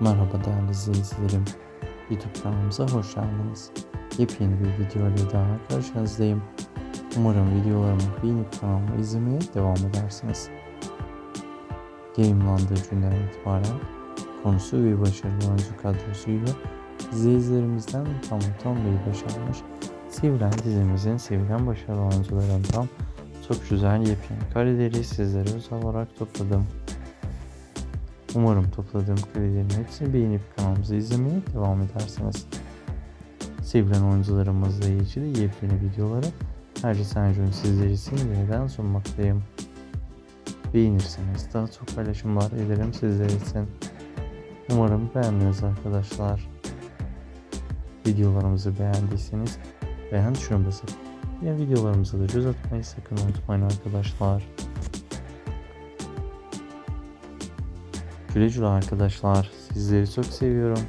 Merhaba değerli izleyicilerim. YouTube kanalımıza hoş geldiniz. Yepyeni bir video ile daha karşınızdayım. Umarım videolarımı beğenip kanalımı izlemeye devam edersiniz. Yayınlandığı günden itibaren konusu ve başarılı oyuncu kadrosuyla izleyicilerimizden tam tam bir başarmış. Sevilen dizimizin sevilen başarılı oyuncularından çok güzel yepyeni kareleri sizlere özel olarak topladım. Umarım topladığım karelerin hepsini beğenip kanalımızı izlemeye devam edersiniz. Sevilen oyuncularımızla ilgili yepyeni videoları geçen gün sizler için yeniden sunmaktayım. Beğenirseniz daha çok paylaşımlar ederim sizler için. Umarım beğendiniz arkadaşlar. Videolarımızı beğendiyseniz beğen tuşuna basıp diğer videolarımıza da göz atmayı sakın unutmayın arkadaşlar. Güle güle arkadaşlar. Sizleri çok seviyorum.